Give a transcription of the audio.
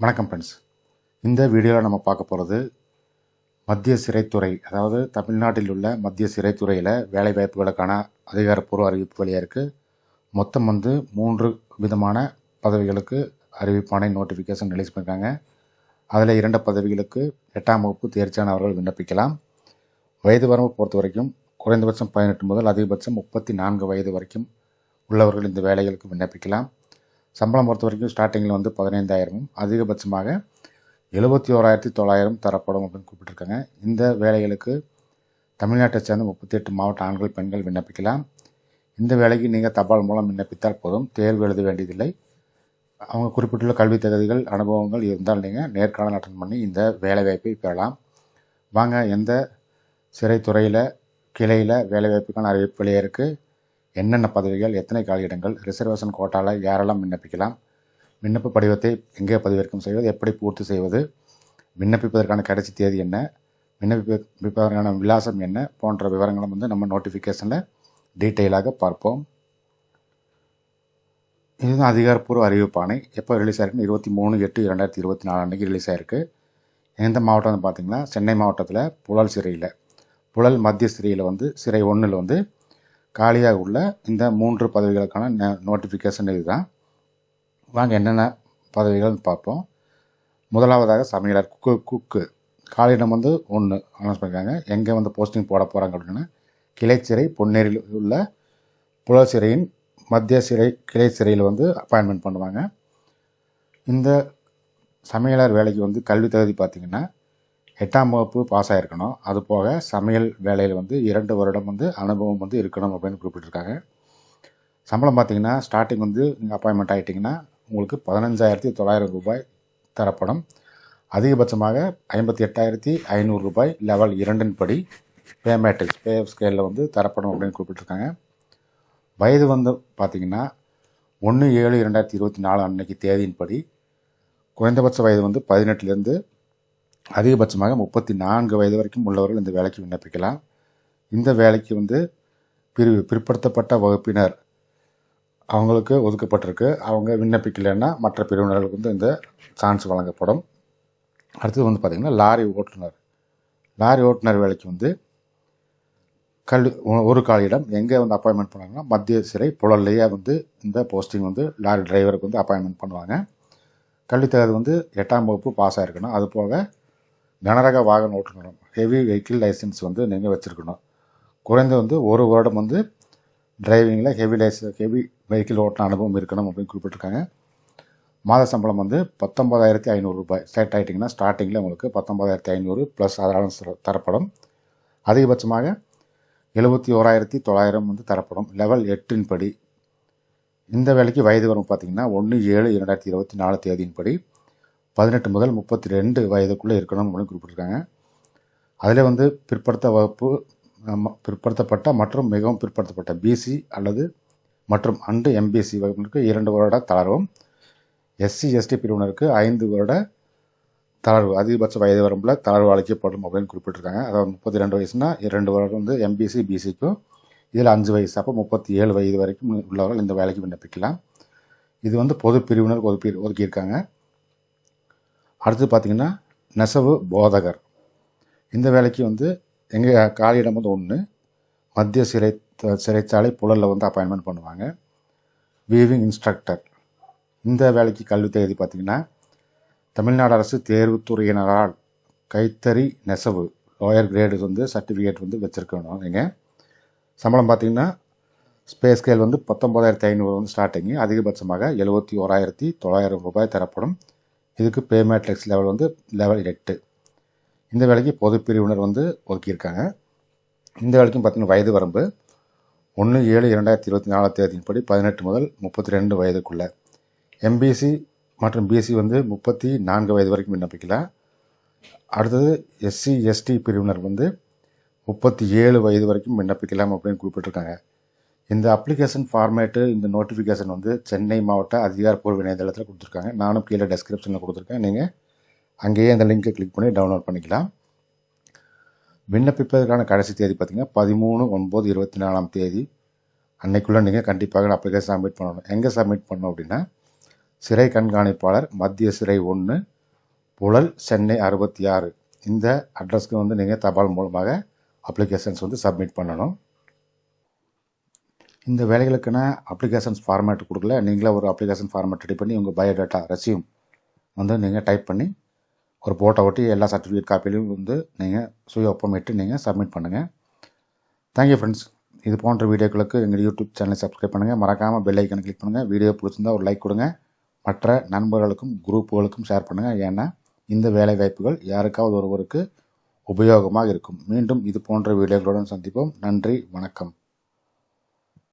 வணக்கம் ஃப்ரெண்ட்ஸ் இந்த வீடியோவில் நம்ம பார்க்க போகிறது மத்திய சிறைத்துறை அதாவது தமிழ்நாட்டில் உள்ள மத்திய சிறைத்துறையில் வேலைவாய்ப்புகளுக்கான அதிகாரப்பூர்வ அறிவிப்பு வழியாக இருக்குது மொத்தம் வந்து மூன்று விதமான பதவிகளுக்கு அறிவிப்பானை நோட்டிஃபிகேஷன் ரிலீஸ் பண்ணியிருக்காங்க அதில் இரண்டு பதவிகளுக்கு எட்டாம் வகுப்பு தேர்ச்சியானவர்கள் விண்ணப்பிக்கலாம். வயது வரம்பு பொறுத்த வரைக்கும் குறைந்தபட்சம் பதினெட்டு முதல் அதிகபட்சம் முப்பத்தி நான்கு வயது வரைக்கும் உள்ளவர்கள் இந்த வேலைகளுக்கு விண்ணப்பிக்கலாம். சம்பளம் பொறுத்த வரைக்கும் ஸ்டார்டிங்கில் வந்து பதினைந்தாயிரமும் அதிகபட்சமாக எழுபத்தி ஓராயிரத்தி தொள்ளாயிரம் தரப்படும் அப்படின்னு குறிப்பிட்டிருக்காங்க. இந்த வேலைகளுக்கு தமிழ்நாட்டை சேர்ந்த முப்பத்தி எட்டு மாவட்ட ஆண்கள் பெண்கள் விண்ணப்பிக்கலாம். இந்த வேலைக்கு நீங்கள் தபால் மூலம் விண்ணப்பித்தால் போதும். தேர்வு எழுத வேண்டியதில்லை. அவங்க குறிப்பிட்டுள்ள கல்வி தகுதிகள் அனுபவங்கள் இருந்தால் நீங்கள் நேர்காணல் அட்டன் பண்ணி இந்த வேலைவாய்ப்பை பெறலாம். வாங்க எந்த சிறைத்துறையில் கிளையில் வேலைவாய்ப்புக்கான அறிவிப்பு வெளியே இருக்குது என்னென்ன பதவிகள் எத்தனை காலியிடங்கள் ரிசர்வேஷன் கோட்டாவில் யாரெல்லாம் விண்ணப்பிக்கலாம் விண்ணப்ப படிவத்தை எங்கே பதிவிறக்கம் செய்வது எப்படி பூர்த்தி செய்வது விண்ணப்பிப்பதற்கான கடைசி தேதி என்ன விண்ணப்பிப்பதற்கான விலாசம் என்ன போன்ற விவரங்களும் வந்து நம்ம நோட்டிஃபிகேஷனில் டீட்டெயிலாக பார்ப்போம். இதுதான் அதிகாரப்பூர்வ அறிவிப்பானை எப்போ ரிலீஸ் ஆயிருக்குன்னு இருபத்தி மூணு எட்டு இரண்டாயிரத்தி இருபத்தி நாலு அன்றைக்கி ரிலீஸ் ஆயிருக்கு. எந்த மாவட்டம்னு பார்த்திங்கன்னா சென்னை மாவட்டத்தில் புழல் சிறையில். புழல் மத்திய சிறையில் வந்து சிறை ஒன்றில் வந்து காலியாக உள்ள இந்த மூன்று பதவிகளுக்கான நோட்டிஃபிகேஷன் இதுதான். வாங்க என்னென்ன பதவிகள்னு பார்ப்போம். முதலாவதாக சமையலர் குக்கு. குக்கு காலியிடம் வந்து ஒன்று அனௌன்ஸ் பண்ணியிருக்காங்க எங்கே வந்து போஸ்டிங் போட போகிறாங்க அப்படின்னா. கிளைச்சிறை பொன்னேரியில் உள்ள புழல் சிறையின் மத்திய சிறை கிளை சிறையில் வந்து அப்பாயின்மெண்ட் பண்ணுவாங்க. இந்த சமையலர் வேலைக்கு வந்து கல்வி தகுதி பார்த்திங்கன்னா எட்டாம் வகுப்பு பாஸ் ஆகிருக்கணும் அது போக சமையல் வேலையில் வந்து இரண்டு வருடம் வந்து அனுபவம் வந்து இருக்கணும் அப்படின்னு குறிப்பிட்டிருக்காங்க. சம்பளம் பார்த்தீங்கன்னா ஸ்டார்டிங் வந்து நீங்கள் அப்பாயின்மெண்ட் ஆகிட்டிங்கன்னா உங்களுக்கு பதினஞ்சாயிரத்தி தொள்ளாயிரம் ரூபாய் தரப்படும். அதிகபட்சமாக ஐம்பத்தி எட்டாயிரத்தி ஐநூறு ரூபாய் லெவல் இரண்டின் படி பே மேட்ரிக்ஸ் பே ஸ்கேலில் வந்து தரப்படும் அப்படின்னு குறிப்பிட்டிருக்காங்க. வயது வந்து பார்த்திங்கன்னா ஒன்று ஏழு இரண்டாயிரத்தி இருபத்தி நாலு அன்னைக்கு தேதியின்படி குறைந்தபட்ச வயது வந்து பதினெட்டுலேருந்து அதிகபட்சமாக முப்பத்தி நான்கு வயது வரைக்கும் உள்ளவர்கள் இந்த வேலைக்கு விண்ணப்பிக்கலாம். இந்த வேலைக்கு வந்து பிரிவு பிற்படுத்தப்பட்ட வகுப்பினர் அவங்களுக்கு ஒதுக்கப்பட்டிருக்கு. அவங்க விண்ணப்பிக்கலைன்னா மற்ற பிரிவினர்களுக்கு வந்து இந்த சான்ஸ் வழங்கப்படும். அடுத்தது வந்து பார்த்திங்கன்னா லாரி ஓட்டுநர். லாரி ஓட்டுநர் வேலைக்கு வந்து கல் ஒரு காலியிடம் எங்கே வந்து அப்பாயின்மெண்ட் பண்ணாங்கன்னா மத்திய சிறை புழல்லையே வந்து இந்த போஸ்டிங் வந்து லாரி டிரைவருக்கு வந்து அப்பாயின்மெண்ட் பண்ணுவாங்க. கல்வித்தகுதி வந்து எட்டாம் வகுப்பு பாஸ் ஆகிருக்கணும் அதுபோக கனரக வாகன ஓட்டுநரும் ஹெவி வெஹிக்கிள் லைசன்ஸ் வந்து நீங்கள் வச்சுருக்கணும். குறைந்த வந்து ஒரு வருடம் வந்து டிரைவிங்கில் ஹெவி லைசன்ஸ் ஹெவி வெஹிக்கிள் ஓட்டின அனுபவம் இருக்கணும் அப்படின்னு குறிப்பிட்டிருக்காங்க. மாத சம்பளம் வந்து பத்தொம்பதாயிரத்தி ஐநூறு ரூபாய். ஸ்டார்ட் ஆகிட்டிங்கன்னா ஸ்டார்டிங்கில் உங்களுக்கு பத்தொம்பதாயிரத்தி ஐநூறு ப்ளஸ் அதனால் தரப்படும். அதிகபட்சமாக எழுபத்தி ஓராயிரத்தி தொள்ளாயிரம் வந்து தரப்படும். லெவல் எட்டின் படி. இந்த வேலைக்கு வயது வரும் பார்த்திங்கன்னா ஒன்று ஏழு இரண்டாயிரத்தி இருபத்தி நாலு தேதியின்படி பதினெட்டு முதல் முப்பத்தி ரெண்டு வயதுக்குள்ளே இருக்கணும் அப்படின்னு குறிப்பிட்டிருக்காங்க. அதில் வந்து பிற்படுத்த வகுப்பு பிற்படுத்தப்பட்ட மற்றும் மிகவும் பிற்படுத்தப்பட்ட பிசி அல்லது மற்றும் அண்டு எம்பிசி வகுப்பினருக்கு இரண்டு வருட தளர்வும் எஸ்சி எஸ்டி பிரிவினருக்கு ஐந்து வருட தளர்வு அதிகபட்ச வயது வரம்பில் தளர்வு அளிக்கப்படும் அப்படின்னு குறிப்பிட்டிருக்காங்க. அதாவது முப்பத்தி ரெண்டு வயசுனா இரண்டு வருடம் வந்து எம்பிசி பிசிக்கும் இதில் அஞ்சு வயசு அப்போ முப்பத்தி ஏழு வயது வரைக்கும் உள்ளவர்கள் இந்த வேலைக்கு விண்ணப்பிக்கலாம். இது வந்து பொது பிரிவினர் ஒதுக்கி ஒதுக்கியிருக்காங்க. அடுத்து பார்த்திங்கன்னா நெசவு போதகர். இந்த வேலைக்கு வந்து எங்கள் காலியிடம் வந்து ஒன்று மத்திய சிறை சிறைச்சாலை புழலில் வந்து அப்பாயின்மெண்ட் பண்ணுவாங்க. வீவிங் இன்ஸ்ட்ரக்டர் இந்த வேலைக்கு கல்வி தேதி பார்த்திங்கன்னா தமிழ்நாடு அரசு தேர்வுத்துறையினரால் கைத்தறி நெசவு லோயர் கிரேடு வந்து சர்டிஃபிகேட் வந்து வச்சுருக்கணும் நீங்கள் சம்பளம் பார்த்திங்கன்னா ஸ்பேஸ் ஸ்கேல் வந்து பத்தொம்பதாயிரத்தி ஐநூறு வந்து ஸ்டார்டிங்கு அதிகபட்சமாக எழுபத்தி ஓராயிரத்தி தொள்ளாயிரம் ரூபாய் தரப்படும். இதுக்கு பே மேட்ரிக்ஸ் லெவல் வந்து லெவல் எட்டு இந்த வேலைக்கு பொது பிரிவினர் வந்து ஒதுக்கியிருக்காங்க. இந்த வேலைக்கும் பார்த்தீங்கன்னா வயது வரம்பு ஒன்று ஏழு இரண்டாயிரத்தி இருபத்தி நாலாம் தேதியின்படி பதினெட்டு முதல் முப்பத்தி ரெண்டு வயதுக்குள்ளே எம்பிசி மற்றும் பிசி வந்து முப்பத்தி நான்கு வயது வரைக்கும் விண்ணப்பிக்கலாம். அடுத்தது எஸ்சி எஸ்டி பிரிவினர் வந்து முப்பத்தி ஏழு வயது வரைக்கும் விண்ணப்பிக்கலாம் அப்படின்னு குறிப்பிட்டிருக்காங்க. இந்த அப்ளிகேஷன் ஃபார்மேட்டு இந்த நோட்டிஃபிகேஷன் வந்து சென்னை மாவட்ட அதிகாரப்பூர்வ இணையதளத்தில் கொடுத்துருக்காங்க. நானும் கீழே டெஸ்கிரிப்ஷனில் கொடுத்துருக்கேன். நீங்கள் அங்கேயே அந்த லிங்கை கிளிக் பண்ணி டவுன்லோட் பண்ணிக்கலாம். விண்ணப்பிப்பதற்கான கடைசி தேதி பார்த்திங்கன்னா பதிமூணு ஒன்பது இருபத்தி நாலாம் தேதி. அன்னைக்குள்ளே நீங்கள் கண்டிப்பாக அப்ளிகேஷன் சப்மிட் பண்ணணும். எங்கே சப்மிட் பண்ணணும் அப்படின்னா சிறை கண்காணிப்பாளர் மத்திய சிறை ஒன்று புழல் சென்னை அறுபத்தி ஆறு. இந்த அட்ரஸ்க்கு வந்து நீங்கள் தபால் மூலமாக அப்ளிகேஷன்ஸ் வந்து சப்மிட் பண்ணணும். இந்த வேலைகளுக்கான அப்ளிகேஷன்ஸ் ஃபார்மேட் கொடுக்கல. நீங்களே ஒரு அப்ளிகேஷன் ஃபார்மேட் ரெடி பண்ணி உங்கள் பயோடேட்டா ரெசியூம் வந்து நீங்கள் டைப் பண்ணி ஒரு போட்டோ ஒட்டி எல்லா சர்டிஃபிகேட் காப்பிலையும் வந்து நீங்கள் சுய ஒப்பமிட்டு நீங்கள் சப்மிட் பண்ணுங்கள் தேங்க்யூ ஃப்ரெண்ட்ஸ் இது போன்ற வீடியோக்களுக்கு எங்கள் யூடியூப் சேனலை சப்ஸ்கிரைப் பண்ணுங்கள் மறக்காமல் பெல் ஐக்கனை கிளிக் பண்ணுங்கள் வீடியோ பிடிச்சிருந்தா ஒரு லைக் கொடுங்க. மற்ற நண்பர்களுக்கும் குரூப்புகளுக்கும் ஷேர் பண்ணுங்கள் ஏன்னா இந்த வேலை வாய்ப்புகள் யாருக்காவது ஒருவருக்கு உபயோகமாக இருக்கும். மீண்டும் இது போன்ற வீடியோக்களுடன் சந்திப்போம். நன்றி வணக்கம்.